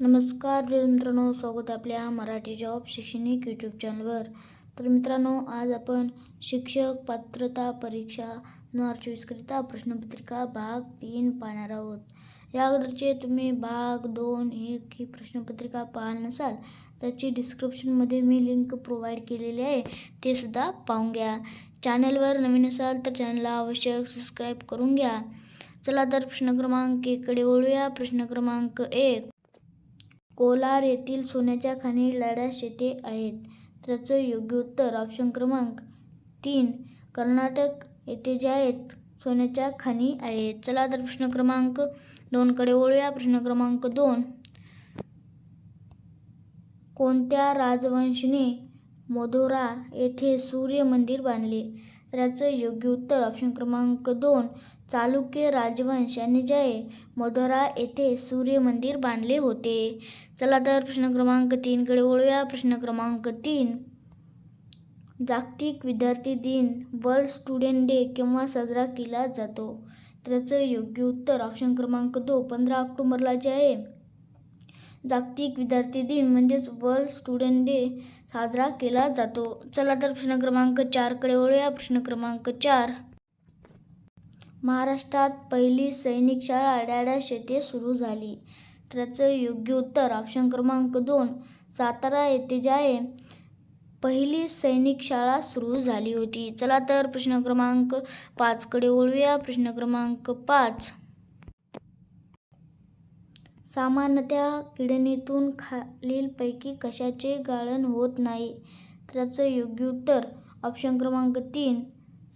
नमस्कार मित्रांनो स्वागत आहे आपल्या मराठी जॉब शैक्षणिक यूट्यूब चॅनलवर तर मित्रांनो आज आपण शिक्षक पात्रता परीक्षा दोन हजार चोवीसकरिता प्रश्नपत्रिका भाग तीन पाहणार आहोत. या अगोदरचे तुम्ही भाग दोन एक ही प्रश्नपत्रिका पाहाल नसाल त्याची डिस्क्रिप्शनमध्ये मी लिंक प्रोव्हाइड केलेली आहे ते सुद्धा पाहून घ्या. चॅनलवर नवीन असाल तर चॅनलला आवश्यक सबस्क्राईब करून घ्या. चला तर प्रश्न क्रमांक एककडे वळूया. प्रश्न क्रमांक एक. कोलार येथील सोन्याच्या खाणी लढ्यास येथे आहेत त्याचं योग्य उत्तर ऑप्शन क्रमांक तीन कर्नाटक येथे जे आहेत सोन्याच्या खाणी आहेत. चला तर प्रश्न क्रमांक दोनकडे वळूया. प्रश्न क्रमांक दोन. कोणत्या राजवंशने मोधोरा येथे सूर्य मंदिर बांधले? तर याचं योग्य उत्तर ऑप्शन क्रमांक दोन चालुक्य राजवंश यांनी जय मधुरा येथे सूर्य मंदिर बांधले होते. चला तर प्रश्न क्रमांक तीनकडे वळूया. प्रश्न क्रमांक तीन. जागतिक विद्यार्थी दिन वर्ल्ड स्टुडंट डे केव्हा साजरा केला जातो? तर याचं योग्य उत्तर ऑप्शन क्रमांक दो पंधरा ऑक्टोबरला जे आहे जागतिक विद्यार्थी दिन म्हणजेच वर्ल्ड स्टुडंट डे साजरा केला जातो. चला तर प्रश्न क्रमांक चारकडे वळूया. प्रश्न क्रमांक चार. महाराष्ट्रात पहिली सैनिक शाळा डॅडॅश येथे सुरू झाली. त्याचं योग्य उत्तर ऑप्शन क्रमांक दोन सातारा येथे जे आहे पहिली सैनिक शाळा सुरू झाली होती. चला तर प्रश्न क्रमांक पाचकडे वळूया. प्रश्न क्रमांक पाच. सामान्यतः किडनीतून खालीलपैकी कशाचे गाळण होत नाही. त्याचं योग्य उत्तर ऑप्शन क्रमांक तीन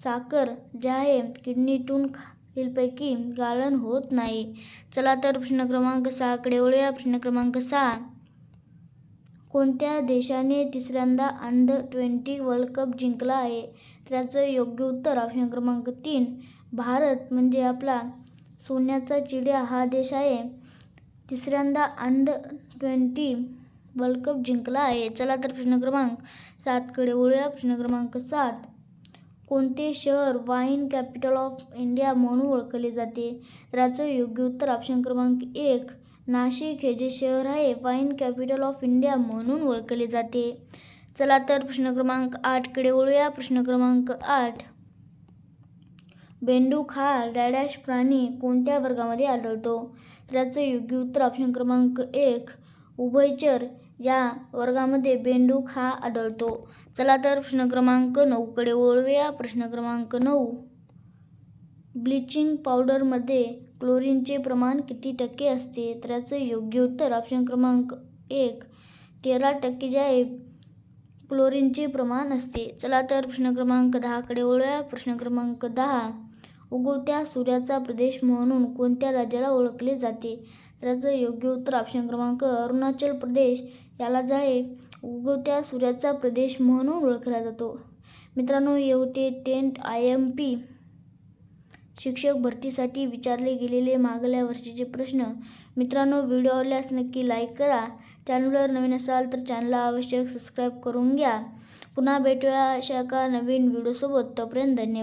साखर जे आहे किडनीतून खालीलपैकी गाळण होत नाही. चला तर प्रश्न क्रमांक सहाकडे वळूया. प्रश्न क्रमांक सहा कोणत्या देशाने तिसऱ्यांदा अंडर ट्वेंटी वर्ल्ड कप जिंकला आहे? त्याचं योग्य उत्तर ऑप्शन क्रमांक तीन भारत म्हणजे आपला सोन्याचा चिड्या हा देश आहे. तिसऱ्यांदा अंडर ट्वेंटी वर्ल्ड कप जिंकला आहे. चला तर प्रश्न क्रमांक सातकडे वळूया. प्रश्न क्रमांक सात. कोणते शहर वाईन कॅपिटल ऑफ इंडिया म्हणून ओळखले जाते? त्याचं योग्य उत्तर ऑप्शन क्रमांक एक. नाशिक हे जे शहर आहे वाईन कॅपिटल ऑफ इंडिया म्हणून ओळखले जाते. चला तर प्रश्न क्रमांक आठकडे वळूया. प्रश्न क्रमांक आठ. बेंडूक हा डॅडॅश प्राणी कोणत्या वर्गामध्ये आढळतो? त्याचं योग्य उत्तर ऑप्शन क्रमांक एक उभयचर या वर्गामध्ये बेंडूक हा आढळतो. चला तर प्रश्न क्रमांक नऊकडे वळूया. प्रश्न क्रमांक नऊ ब्लिचिंग पावडरमध्ये क्लोरीनचे प्रमाण किती टक्के असते? त्याचं योग्य उत्तर ऑप्शन क्रमांक एक तेरा टक्के जे आहे क्लोरीनचे प्रमाण असते. चला तर प्रश्न क्रमांक दहाकडे वळूया. प्रश्न क्रमांक दहा उगवत्या सूर्याचा प्रदेश म्हणून कोणत्या राज्याला ओळखले जाते? त्याचं योग्य उत्तर ऑप्शन क्रमांक अरुणाचल प्रदेश. याला जे आहे उगवत्या सूर्याचा प्रदेश म्हणून ओळखला जातो. मित्रांनो हे होते टेंट आय एम पी शिक्षक भरतीसाठी विचारले गेलेले मागल्या वर्षीचे प्रश्न. मित्रांनो व्हिडिओ आवडल्यास नक्की लाईक करा. चॅनलवर नवीन असाल तर चॅनलला आवश्यक सबस्क्राईब करून घ्या. पुन्हा भेटूया अशा एका नवीन व्हिडिओसोबत तोपर्यंत धन्यवाद.